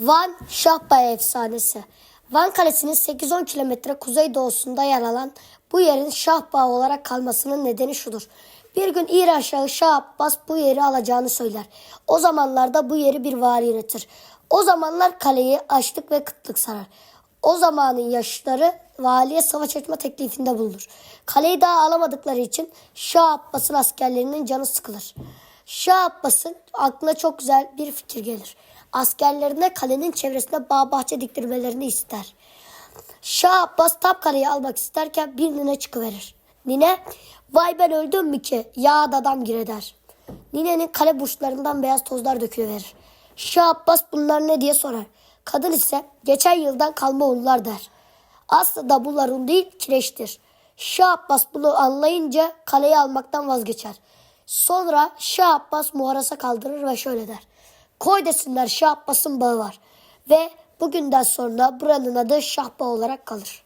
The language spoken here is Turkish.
Van Şahbaya efsanesi. Van Kalesi'nin 8-10 kilometre kuzeydoğusunda yer alan bu yerin Şahbağ olarak kalmasının nedeni şudur. Bir gün İran Şahı Şah Abbas bu yeri alacağını söyler. O zamanlarda bu yeri bir vali yönetir. O zamanlar kaleyi açlık ve kıtlık sarar. O zamanın yaşları valiye savaş açma teklifinde bulunur. Kaleyi daha alamadıkları için Şah Abbas'ın askerlerinin canı sıkılır. Şah Abbas'ın aklına çok güzel bir fikir gelir. Askerlerine kalenin çevresinde bağ bahçe diktirmelerini ister. Şah Abbas tam kaleyi almak isterken bir nine çıkıverir. Nine, vay ben öldüm mü ki ya adam gir eder. Ninenin kale burçlarından beyaz tozlar dökülüverir. Şah Abbas bunlar ne diye sorar. Kadın ise geçen yıldan kalma unlar der. Aslında bunlar un değil kireçtir. Şah Abbas bunu anlayınca kaleyi almaktan vazgeçer. Sonra Şah Abbas muharasa kaldırır ve şöyle der. Koy desinler Şah Abbas'ın bağı var. Ve bugünden sonra buranın adı Şahba olarak kalır.